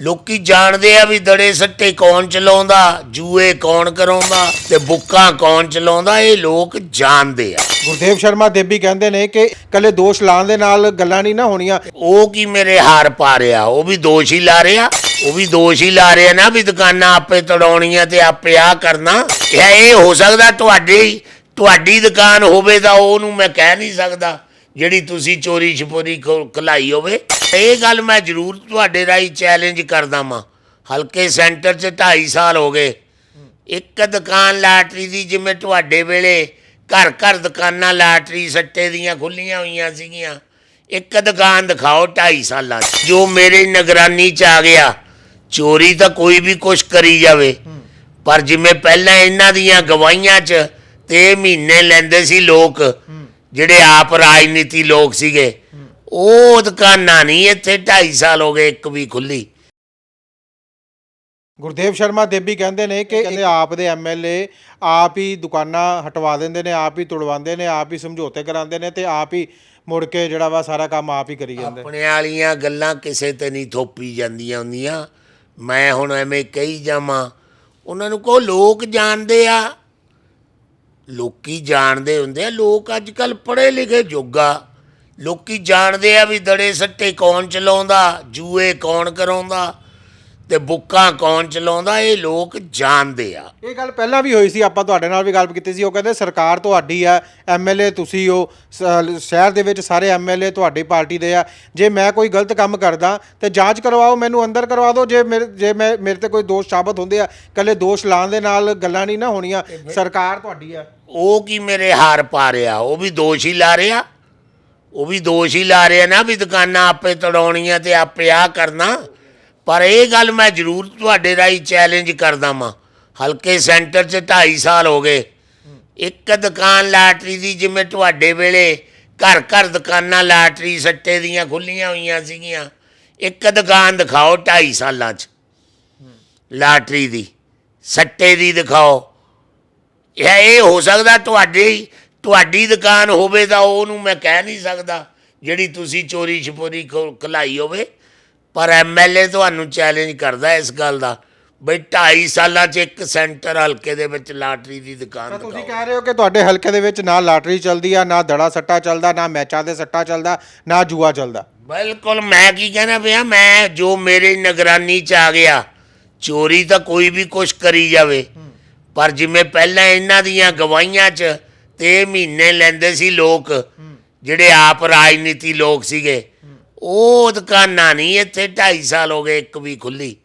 ਲੋਕੀ ਜਾਣਦੇ ਆ ਵੀ ਦੜੇ ਸੱਟੇ ਕੌਣ ਚਲਾਉਂਦਾ ਜੂਏ ਕੌਣ ਕਰਾਉਂਦਾ ਤੇ ਬੁੱਕਾਂ ਕੌਣ ਚਲਾਉਂਦਾ ਇਹ ਲੋਕ ਜਾਣਦੇ ਆ। ਗੁਰਦੇਵ ਸ਼ਰਮਾ ਦੇਬੀ ਕਹਿੰਦੇ ਨੇ ਕਿ ਕੱਲੇ ਦੋਸ਼ ਲਾਉਣ ਦੇ ਨਾਲ ਗੱਲਾਂ ਨਹੀਂ ਨਾ ਹੋਣੀਆਂ। ਉਹ ਕੀ ਮੇਰੇ ਹਾਰ ਪਾ ਰਿਹਾ? ਉਹ ਵੀ ਦੋਸ਼ ਹੀ ਲਾ ਰਿਹਾ। ਉਹ ਵੀ ਦੋਸ਼ ਹੀ ਲਾ ਰਿਹਾ ਨਾ ਵੀ ਦੁਕਾਨਾਂ ਆਪੇ ਤੜਾਉਣੀਆਂ ਤੇ ਆਪੇ ਆ ਕਰਨਾ। ਇਹ ਇਹ ਹੋ ਸਕਦਾ ਤੁਹਾਡੀ ਤੁਹਾਡੀ ਦੁਕਾਨ ਹੋਵੇ ਤਾਂ ਉਹਨੂੰ ਮੈਂ ਕਹਿ ਨਹੀਂ ਸਕਦਾ। ਜਿਹੜੀ ਤੁਸੀਂ ਚੋਰੀ ਛਪੋਰੀ ਖਲਾਈ ਹੋਵੇ, ਇਹ ਗੱਲ ਮੈਂ ਜ਼ਰੂਰ ਤੁਹਾਡੇ ਰਾਹੀਂ ਚੈਲੰਜ ਕਰਦਾ ਵਾਂ। ਹਲਕੇ ਸੈਂਟਰ 'ਚ 2.5 ਸਾਲ ਹੋ ਗਏ। ਇੱਕ ਦੁਕਾਨ ਲਾਟਰੀ ਦੀ ਜਿਵੇਂ ਤੁਹਾਡੇ ਵੇਲੇ ਘਰ ਘਰ ਦੁਕਾਨਾਂ ਲਾਟਰੀ ਸੱਟੇ ਦੀਆਂ ਖੁੱਲੀਆਂ ਹੋਈਆਂ ਸੀਗੀਆਂ। ਇੱਕ ਦੁਕਾਨ ਦਿਖਾਓ 2.5 ਸਾਲਾਂ ਜੋ ਮੇਰੇ ਨਿਗਰਾਨੀ 'ਚ ਆ ਗਿਆ। ਚੋਰੀ ਤਾਂ ਕੋਈ ਵੀ ਕੁਛ ਕਰੀ ਜਾਵੇ। ਪਰ ਜਿਵੇਂ ਪਹਿਲਾਂ ਇਹਨਾਂ ਦੀਆਂ ਗਵਾਹੀਆਂ 'ਚ, ਤੇ ਮਹੀਨੇ ਲੈਂਦੇ ਸੀ ਲੋਕ ਜਿਹੜੇ ਆਪ ਰਾਜਨੀਤੀ ਲੋਕ ਸੀਗੇ ਉਹ ਦੁਕਾਨਾਂ ਨਹੀਂ ਇੱਥੇ 2.5 ਸਾਲ ਹੋ ਗਏ ਇੱਕ ਵੀ ਖੁੱਲੀ। ਗੁਰਦੇਵ ਸ਼ਰਮਾ ਦੇਬੀ ਕਹਿੰਦੇ ਨੇ ਕਿ ਕਹਿੰਦੇ ਆਪ ਦੇ ਐਮਐਲਏ ਆਪ ਹੀ ਦੁਕਾਨਾਂ ਹਟਵਾ ਦਿੰਦੇ ਨੇ ਆਪ ਹੀ ਤੁੜਵਾਉਂਦੇ ਨੇ ਆਪ ਹੀ ਸਮਝੌਤੇ ਕਰਾਉਂਦੇ ਨੇ ਤੇ ਆਪ ਹੀ ਮੁੜ ਕੇ ਜਿਹੜਾ ਵਾ ਸਾਰਾ ਕੰਮ ਆਪ ਹੀ ਕਰੀ ਜਾਂਦੇ। ਆਪਣੇ ਵਾਲੀਆਂ ਗੱਲਾਂ ਕਿਸੇ ਤੇ ਨਹੀਂ ਥੋਪੀ ਜਾਂਦੀਆਂ ਹੁੰਦੀਆਂ। ਮੈਂ ਹੁਣ ਐਵੇਂ ਕਹੀ ਜਾਵਾਂ ਉਹਨਾਂ ਨੂੰ ਕਹੋ ਲੋਕ ਜਾਣਦੇ ਆ। ਲੋਕੀ ਜਾਣਦੇ ਹੁੰਦੇ ਆ, ਲੋਕ ਅੱਜ ਕੱਲ ਪੜ੍ਹੇ ਲਿਖੇ ਜੋਗਾ ਲੋਕੀ ਜਾਣਦੇ ਆ ਵੀ ਦੜੇ ਸੱਟੇ ਕੌਣ ਚਲਾਉਂਦਾ, ਜੂਏ ਕੌਣ ਕਰਾਉਂਦਾ। ਤੇ ਬੁੱਕਾਂ ਕੌਣ ਚਲਾਉਂਦਾ ਇਹ ਲੋਕ ਜਾਣਦੇ ਆ। ਇਹ ਗੱਲ ਪਹਿਲਾਂ ਵੀ ਹੋਈ ਸੀ ਆਪਾਂ ਤੁਹਾਡੇ ਨਾਲ ਵੀ ਗੱਲ ਕੀਤੀ ਸੀ ਉਹ ਕਹਿੰਦੇ ਸਰਕਾਰ ਤੁਹਾਡੀ ਆ ਐਮਐਲਏ ਤੁਸੀਂ ਹੋ ਸ- ਸ਼ਹਿਰ ਦੇ ਵਿੱਚ ਸਾਰੇ ਐਮਐਲਏ ਤੁਹਾਡੀ ਪਾਰਟੀ ਦੇ ਆ ਜੇ ਮੈਂ ਕੋਈ ਗਲਤ ਕੰਮ ਕਰਦਾ ਤੇ ਜਾਂਚ ਕਰਵਾਓ ਮੈਨੂੰ ਅੰਦਰ ਕਰਵਾ ਦਿਓ ਜੇ ਮੇਰੇ ਜੇ ਮੈਂ ਮੇਰੇ ਤੇ ਕੋਈ ਦੋਸ਼ ਸਾਬਤ ਹੁੰਦੇ ਆ ਕੱਲੇ ਦੋਸ਼ ਲਾਉਣ ਦੇ ਨਾਲ ਗੱਲਾਂ ਨਹੀਂ ਨਾ ਹੋਣੀਆਂ ਸਰਕਾਰ ਤੁਹਾਡੀ ਆ। ਉਹ ਕੀ ਮੇਰੇ ਹਾਰ ਪਾ ਰਿਹਾ ਉਹ ਵੀ ਦੋਸ਼ ਹੀ ਲਾ ਰਿਹਾ ਉਹ ਵੀ ਦੋਸ਼ ਹੀ ਲਾ ਰਿਹਾ ਨਾ ਵੀ ਦੁਕਾਨਾਂ ਆਪੇ ਤੜਾਉਣੀਆਂ ਤੇ ਆਪੇ ਆ ਕਰਨਾ। ਪਰ ਇਹ ਗੱਲ ਮੈਂ ਜ਼ਰੂਰ ਤੁਹਾਡੇ ਰਾਹੀਂ ਚੈਲੰਜ ਕਰਦਾ ਵਾਂ। ਹਲਕੇ ਸੈਂਟਰ 'ਚ 2.5 ਸਾਲ ਹੋ ਗਏ। ਇੱਕ ਦੁਕਾਨ ਲਾਟਰੀ ਦੀ ਜਿਵੇਂ ਤੁਹਾਡੇ ਵੇਲੇ ਘਰ ਘਰ ਦੁਕਾਨਾਂ ਲਾਟਰੀ ਸੱਟੇ ਦੀਆਂ ਖੁੱਲੀਆਂ ਹੋਈਆਂ ਸੀਗੀਆਂ। ਇੱਕ ਦੁਕਾਨ ਦਿਖਾਓ 2.5 ਸਾਲਾਂ 'ਚ। ਲਾਟਰੀ ਦੀ, ਸੱਟੇ ਦੀ ਦਿਖਾਓ। ਇਹ ਇਹ ਹੋ ਸਕਦਾ ਤੁਹਾਡੀ ਤੁਹਾਡੀ ਦੁਕਾਨ ਹੋਵੇ ਤਾਂ ਉਹਨੂੰ ਮੈਂ ਕਹਿ ਨਹੀਂ ਸਕਦਾ। ਜਿਹੜੀ ਤੁਸੀਂ ਚੋਰੀ ਛਪੋਰੀ ਖਲਾਈ ਹੋਵੇ ਪਰ ਐਮਐਲਏ ਤੁਹਾਨੂੰ ਚੈਲੰਜ ਕਰਦਾ ਇਸ ਗੱਲ ਦਾ। ਬਈ 2.5 ਸਾਲਾਂ 'ਚ ਇੱਕ ਸੈਂਟਰ ਹਲਕੇ ਦੇ ਵਿੱਚ ਲਾਟਰੀ ਦੀ ਦੁਕਾਨ ਤਾਂ ਤੁਸੀਂ ਦਿਖਾਓ। ਕਹਿ ਰਹੇ ਹੋ ਕਿ ਤੁਹਾਡੇ ਹਲਕੇ ਦੇ ਵਿੱਚ ਨਾ ਲਾਟਰੀ ਚੱਲਦੀ ਆ ਨਾ ਦੜਾ ਸੱਟਾ ਚੱਲਦਾ ਨਾ ਮੈਚਾਂ ਦੇ ਸੱਟਾ ਚੱਲਦਾ ਨਾ ਜੂਆ ਚੱਲਦਾ। ਬਿਲਕੁਲ ਮੈਂ ਕੀ ਕਹਿਣਾ ਪਿਆ ਮੈਂ ਜੋ ਮੇਰੇ ਨਿਗਰਾਨੀ 'ਚ ਆ ਗਿਆ ਚੋਰੀ ਤਾਂ ਕੋਈ ਵੀ ਕੁਛ ਕਰੀ ਜਾਵੇ। ਪਰ ਜਿਵੇਂ ਪਹਿਲਾਂ ਇਹਨਾਂ ਦੀਆਂ ਗਵਾਹੀਆਂ 'ਚ ਤੇ ਇਹ ਮਹੀਨੇ ਲੈਂਦੇ ਸੀ ਲੋਕ ਜਿਹੜੇ ਆਪ ਰਾਜਨੀਤੀ ਲੋਕ ਸੀਗੇ ਉਹ ਦੁਕਾਨਾਂ ਨਹੀਂ ਇੱਥੇ 2.5 ਸਾਲ ਹੋ ਗਏ ਇੱਕ ਵੀ ਖੁੱਲੀ